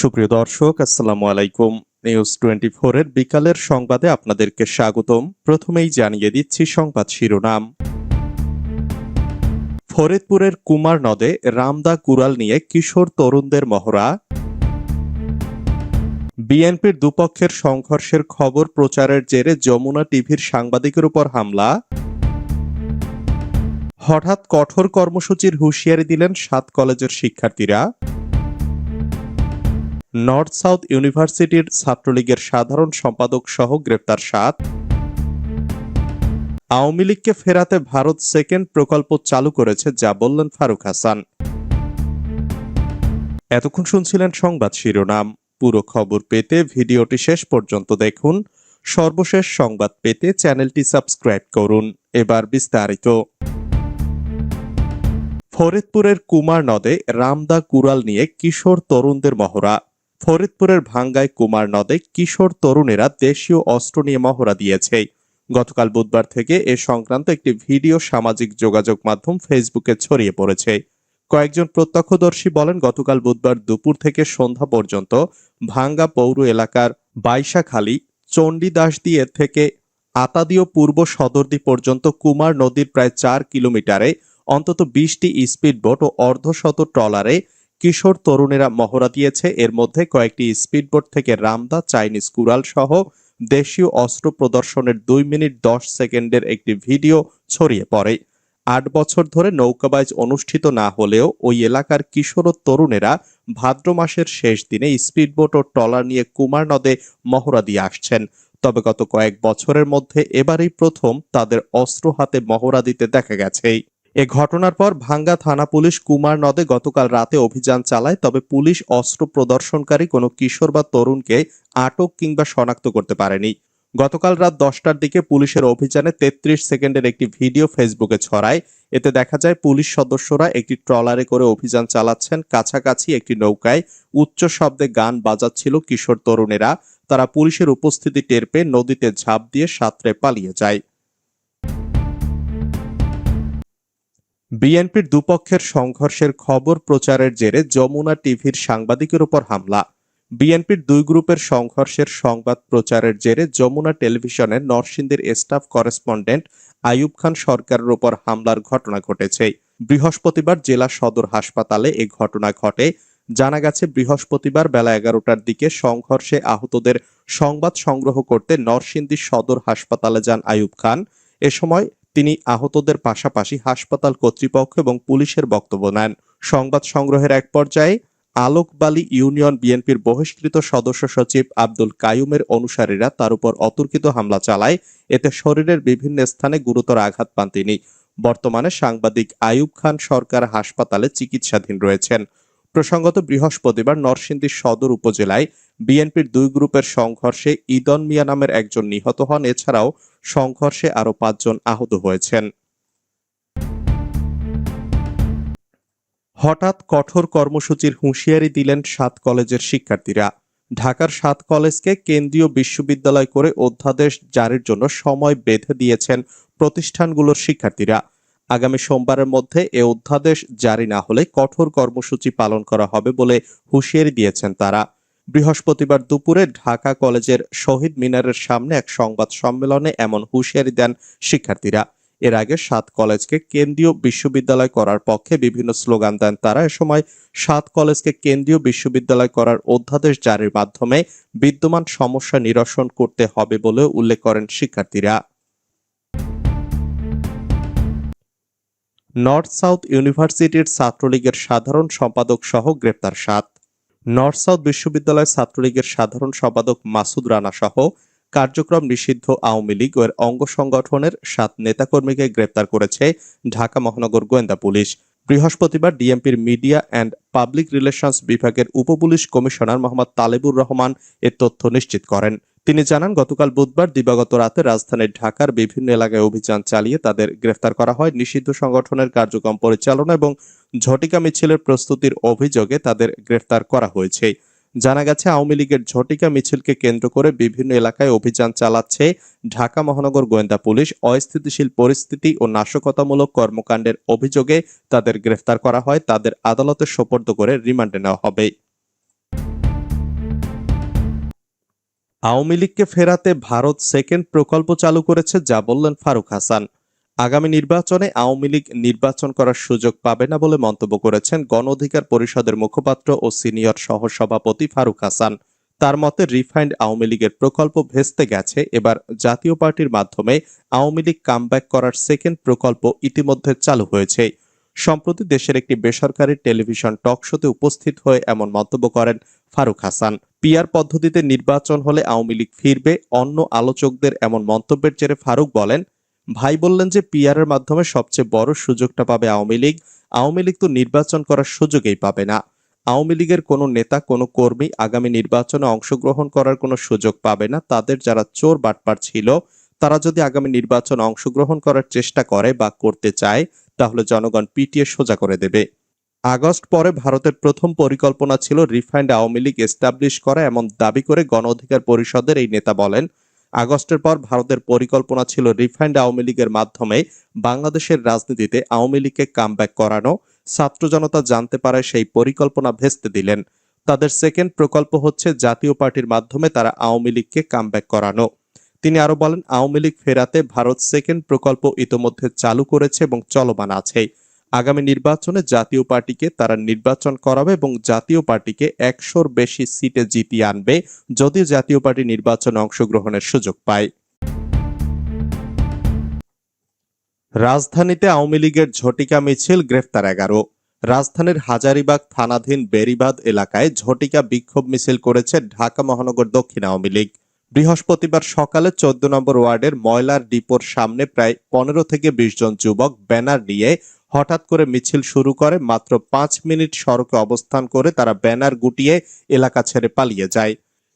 সুপ্রিয় দর্শক, আসসালামু আলাইকুম। নিউজ টোয়েন্টি এর বিকালের সংবাদে আপনাদেরকে স্বাগতম। প্রথমেই জানিয়ে দিচ্ছি সংবাদ শিরোনাম। ফরিদপুরের কুমার নদে রামদা কুড়াল নিয়ে কিশোর তরুণদের মহড়া। বিএনপির দুপক্ষের সংঘর্ষের খবর প্রচারের জেরে যমুনা টিভির সাংবাদিকের উপর হামলা। হঠাৎ কঠোর কর্মসূচির হুঁশিয়ারি দিলেন সাত কলেজের শিক্ষার্থীরা। নর্থ সাউথ ইউনিভার্সিটির ছাত্রলীগের সাধারণ সম্পাদক সহ গ্রেপ্তার সাত। আওয়ামী লীগকে ফেরাতে ভারত সেকেন্ড প্রকল্প চালু করেছে, যা বললেন ফারুক হাসান। এতক্ষণ শুনছিলেন সংবাদ শিরোনাম। পুরো খবর পেতে ভিডিওটি শেষ পর্যন্ত দেখুন। সর্বশেষ সংবাদ পেতে চ্যানেলটি সাবস্ক্রাইব করুন। এবার বিস্তারিত। ফরিদপুরের কুমার নদে রামদা কুড়াল নিয়ে কিশোর তরুণদের মহড়া। ফরিদপুরের ভাঙ্গায় কুমার নদে কিশোর তরুণেরা দেশীয় অস্ত্র নিয়ে মহড়া দিয়েছে। গতকাল বুধবার থেকে এ সংক্রান্ত একটি ভিডিও সামাজিক যোগাযোগ মাধ্যম ফেসবুকে ছড়িয়ে পড়েছে। কয়েকজন প্রত্যক্ষদর্শী বলেন, গতকাল বুধবার দুপুর থেকে সন্ধ্যা পর্যন্ত ভাঙ্গা পৌর এলাকার বাইশাখালী, চণ্ডীদাস দিয়ে থেকে আতাদীয় পূর্ব সদরদি পর্যন্ত কুমার নদীর প্রায় চার কিলোমিটারে অন্তত বিশটি স্পিডবোট ও অর্ধশত ট্রলারে কিশোর তরুণেরা মহড়া দিয়েছে। এর মধ্যে কয়েকটি স্পিডবোট থেকে রামদা, চাইনিজ কুরাল সহ দেশীয় অস্ত্র প্রদর্শনের দুই মিনিট দশ সেকেন্ডের একটি ভিডিও ছড়িয়ে পড়ে। আট বছর ধরে নৌকাবাইজ অনুষ্ঠিত না হলেও ওই এলাকার কিশোর ও তরুণেরা ভাদ্র মাসের শেষ দিনে স্পিডবোট ও ট্রলার নিয়ে কুমার নদে মহড়া দিয়ে আসছেন। তবে গত কয়েক বছরের মধ্যে এবারই প্রথম তাদের অস্ত্র হাতে মহড়া দিতে দেখা গেছে এ ঘটনার পর ভাঙ্গা থানা পুলিশ কুমার নদে গতকাল রাতে অভিযান চালায়, তবে পুলিশ অস্ত্র প্রদর্শনকারী কোনো কিশোর বা তরুণকে আটক কিংবা শনাক্ত করতে পারেনি। গতকাল রাত দশটার দিকে পুলিশের অভিযানে তেত্রিশ সেকেন্ডের একটি ভিডিও ফেসবুকে ছড়ায়। এতে দেখা যায়, পুলিশ সদস্যরা একটি ট্রলারে করে অভিযান চালাচ্ছেন। কাছাকাছি একটি নৌকায় উচ্চ শব্দে গান বাজাচ্ছিল কিশোর তরুণেরা। তারা পুলিশের উপস্থিতি টের পেয়ে নদীতে ঝাঁপ দিয়ে সাঁতরে পালিয়ে যায়। বিএনপির দুপক্ষের সংঘর্ষের খবর প্রচারের জেরে যমুনা টিভির সাংবাদিকের উপর হামলা। বিএনপির দুই গ্রুপের সংঘর্ষের সংবাদ প্রচারের জেরে যমুনা টেলিভিশনের নরসিংদীর স্টাফ করেসপন্ডেন্ট আইয়ুব খান সরকারের উপর হামলার ঘটনা ঘটেছে। বৃহস্পতিবার জেলা সদর হাসপাতালে এ ঘটনা ঘটে। জানা গেছে, বৃহস্পতিবার বেলা এগারোটার দিকে সংঘর্ষে আহতদের সংবাদ সংগ্রহ করতে নরসিংদী সদর হাসপাতালে যান আইয়ুব খান। এ সময় তিনি আহতদের পাশাপাশি হাসপাতাল কর্তৃপক্ষ এবং পুলিশের বক্তব্য নেন। সংবাদ সংগ্রহের এক পর্যায়ে আলোকবালি ইউনিয়ন বিএনপির বহিষ্কৃত সদস্য সচিব আব্দুল কায়ুমের অনুসারীরা তার উপর অতর্কিত হামলা চালায়। এতে শরীরের বিভিন্ন স্থানে গুরুতর আঘাত পান তিনি। বর্তমানে সাংবাদিক আয়ুব খান সরকার হাসপাতালে চিকিৎসাধীন রয়েছেন। প্রসঙ্গত বৃহস্পতিবার নরসিংদী সদর উপজেলায় বিএনপির দুই গ্রুপের সংঘর্ষে ইদন মিয়া নামের একজন নিহত হন। এছাড়াও সংঘর্ষে আরও পাঁচজন আহত হয়েছেন। হঠাৎ কঠোর কর্মসূচির হুঁশিয়ারি দিলেন সাত কলেজের শিক্ষার্থীরা। ঢাকার সাত কলেজকে কেন্দ্রীয় বিশ্ববিদ্যালয় করে অধ্যাদেশ জারির জন্য সময় বেঁধে দিয়েছেন প্রতিষ্ঠানগুলোর শিক্ষার্থীরা। আগামী সোমবারের মধ্যে এ অধ্যাদেশ জারি না হলে কঠোর কর্মসূচি পালন করা হবে বলে হুঁশিয়ারি দিয়েছেন তারা। বৃহস্পতিবার দুপুরে ঢাকা কলেজের শহীদ মিনারের সামনে এক সংবাদ সম্মেলনে এমন হুঁশিয়ারি দেন শিক্ষার্থীরা। এর আগে সাত কলেজকে কেন্দ্রীয় বিশ্ববিদ্যালয় করার পক্ষে বিভিন্ন স্লোগান দেন তারা। এ সময় সাত কলেজকে কেন্দ্রীয় বিশ্ববিদ্যালয় করার অধ্যাদেশ জারির মাধ্যমে বিদ্যমান সমস্যা নিরসন করতে হবে বলে উল্লেখ করেন শিক্ষার্থীরা। নর্থ সাউথ ইউনিভার্সিটির ছাত্রলীগের সাধারণ সম্পাদক সহ গ্রেপ্তার সাত। নর্থ সাউথ বিশ্ববিদ্যালয় ছাত্রলীগের সাধারণ সম্পাদক মাসুদ রানা সহ কার্যক্রম নিষিদ্ধ আওয়ামী লীগ এর অঙ্গ সংগঠনের সাত নেতাকর্মীকে গ্রেপ্তার করেছে ঢাকা মহানগর গোয়েন্দা পুলিশ। বৃহস্পতিবার ডিএমপির মিডিয়া অ্যান্ড পাবলিক রিলেশনস বিভাগের উপপুলিশ কমিশনার মোহাম্মদ তালেবুর রহমান এ তথ্য নিশ্চিত করেন। তিনি জানান, গতকাল বুধবার দিবাগত রাতে রাজধানীর ঢাকার বিভিন্ন এলাকায় অভিযান চালিয়ে তাদের গ্রেফতার করা হয়। নিষিদ্ধ সংগঠনের কার্যক্রম পরিচালনা এবং ঝটিকা মিছিলের প্রস্তুতির অভিযোগে তাদের গ্রেফতার করা হয়েছে। জানা গেছে, আওয়ামী লীগের ঝটিকা মিছিলকে কেন্দ্র করে বিভিন্ন এলাকায় অভিযান চালাচ্ছে ঢাকা মহানগর গোয়েন্দা পুলিশ। অস্থিতিশীল পরিস্থিতি ও নাশকতামূলক কর্মকাণ্ডের অভিযোগে তাদের গ্রেফতার করা হয়। তাদের আদালতে সোপর্দ করে রিমান্ডে নেওয়া হবে। আওয়ামী লীগকে ফেরাতে ভারত সেকেন্ড প্রকল্প চালু করেছে, যা বললেন ফারুক হাসান। আগামী নির্বাচনে আওয়ামী লীগ নির্বাচন করার সুযোগ পাবে না বলে মন্তব্য করেছেন গণ অধিকার পরিষদের মুখপাত্র ও সিনিয়র সহসভাপতি ফারুক হাসান। তার মতে, রিফাইন্ড আওয়ামী লীগের প্রকল্প ভেস্তে গেছে। এবার জাতীয় পার্টির মাধ্যমে আওয়ামী লীগ কামব্যাক করার সেকেন্ড প্রকল্প ইতিমধ্যে চালু হয়েছে। সম্প্রতি দেশের একটি বেসরকারি টেলিভিশন টক শোতে উপস্থিত হয়ে এমন মন্তব্য করেন ফারুক হাসান। পিয়ার পদ্ধতিতে নির্বাচন হলে আওয়ামী লীগ ফিরবে, অন্য আলোচকদের এমন মন্তব্যের জেরে ফারুক বলেন ভাই বললেন যে পিয়ারের মাধ্যমে সবচেয়ে বড় সুযোগটা পাবে আওয়ামী লীগ। আওয়ামী লীগ তো নির্বাচন করার সুযোগই পাবে না। আওয়ামী লীগের কোনো নেতা, কোনো কর্মী আগামী নির্বাচনে অংশগ্রহণ করার কোনো সুযোগ পাবে না। তাদের যারা চোর বাটপার ছিল, তারা যদি আগামী নির্বাচনে অংশগ্রহণ করার চেষ্টা করে বা করতে চায়, তাহলে জনগণ পিটিয়ে সোজা করে দেবে। আগস্ট পরে ভারতের প্রথম পরিকল্পনা ছিল রিফাইন্ড আওয়ামী লীগ এস্টাবলিশ করা এমন দাবি করে গণ অধিকার পরিষদের এই নেতা বলেন আগস্টের পর ভারতের পরিকল্পনা ছিল রিফাইন্ড আওয়ামী লীগের মাধ্যমে বাংলাদেশের রাজনীতিতে আওয়ামী লীগকে কামব্যাক করানো। ছাত্র জনতা জানতে পারে সেই পরিকল্পনা ভেস্তে দিলেন। তাদের সেকেন্ড প্রকল্প হচ্ছে জাতীয় পার্টির মাধ্যমে তারা আওয়ামী লীগকে কামব্যাক করানো। তিনি আরও বলেন, আওয়ামী লীগ ফেরাতে ভারত সেকেন্ড প্রকল্প ইতোমধ্যে চালু করেছে এবং চলমান আছে। আগামী নির্বাচনে জাতীয় পার্টিকে তারা নির্বাচন করাবে এবং জাতীয় পার্টিকে একশোর বেশি সিটে জিতিয়ে আনবে যদি জাতীয় পার্টি নির্বাচনে অংশগ্রহণের সুযোগ পায়। রাজধানীতে আওয়ামী লীগের ঝটিকা মিছিল গ্রেফতার এগারো। রাজধানীর হাজারিবাগ থানাধীন বেরিবাদ এলাকায় ঝটিকা বিক্ষোভ মিছিল করেছে ঢাকা মহানগর দক্ষিণ আওয়ামী লীগ। বৃহস্পতিবার সকালে চোদ্দ নম্বর ওয়ার্ডের ময়লার ডিপোর সামনে প্রায় পনেরো থেকে বিশ জন যুবক ব্যানার নিয়ে হঠাৎ করে মিছিল শুরু করে, মাত্র পাঁচ মিনিট সড়কে অবস্থান করে তারা ব্যানার গুটিয়ে এলাকা ছেড়ে পালিয়ে যায়।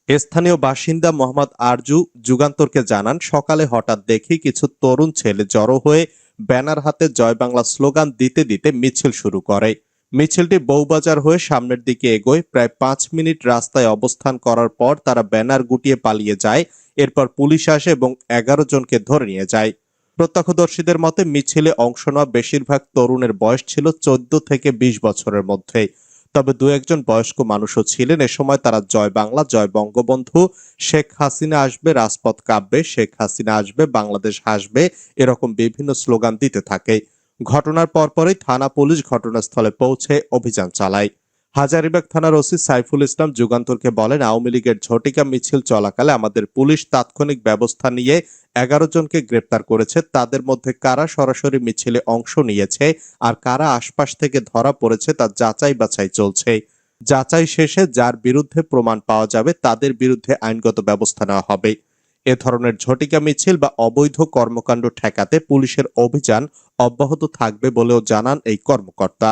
স্থানীয় বাসিন্দা মোহাম্মদ আরজু যুগান্তরকে জানান, সকালে হঠাৎ দেখি কিছু তরুণ ছেলে জড়ো হয়ে ব্যানার হাতে জয় বাংলা স্লোগান দিতে দিতে মিছিল শুরু করে। মিছিলটি বউবাজার হয়ে সামনের দিকে এগোয়। প্রায় পাঁচ মিনিট রাস্তায় অবস্থান করার পর তারা ব্যানার গুটিয়ে পালিয়ে যায়। এরপর পুলিশ আসে এবং এগারো জনকে ধরে নিয়ে যায়। প্রত্যক্ষদর্শীদের মতে, মিছিলে অংশ নেওয়া বেশিরভাগ তরুণের বয়স ছিল চোদ্দ থেকে বিশ বছরের মধ্যে তবে দু একজন বয়স্ক মানুষও ছিলেন। এ সময় তারা জয় বাংলা, জয় বঙ্গবন্ধু, শেখ হাসিনা আসবে, রাজপথ কাব্যে শেখ হাসিনা আসবে, বাংলাদেশ হাসবে, এরকম বিভিন্ন স্লোগান দিতে থাকে। ঘটনার পরপরই থানা পুলিশ ঘটনাস্থলে পৌঁছে অভিযান চালায়। হাজারিবাগ থানার ওসি সাইফুল ইসলাম যুগান্তরকে বলেন, আওয়ামী লীগের ঝটিকা মিছিল চলাকালে আমাদের পুলিশ তাৎক্ষণিক ব্যবস্থা নিয়ে এগারো জনকে গ্রেপ্তার করেছে। তাদের মধ্যে কারা সরাসরি মিছিলে অংশ নিয়েছে আর কারা আশপাশ থেকে ধরা পড়েছে তা যাচাই বাছাই চলছে। যাচাই শেষে যার বিরুদ্ধে প্রমাণ পাওয়া যাবে তাদের বিরুদ্ধে আইনগত ব্যবস্থা নেওয়া হবে। এ ধরনের ঝটিকা মিছিল বা অবৈধ কর্মকাণ্ড ঠেকাতে পুলিশের অভিযান অব্যাহত থাকবে বলেও জানান এই কর্মকর্তা।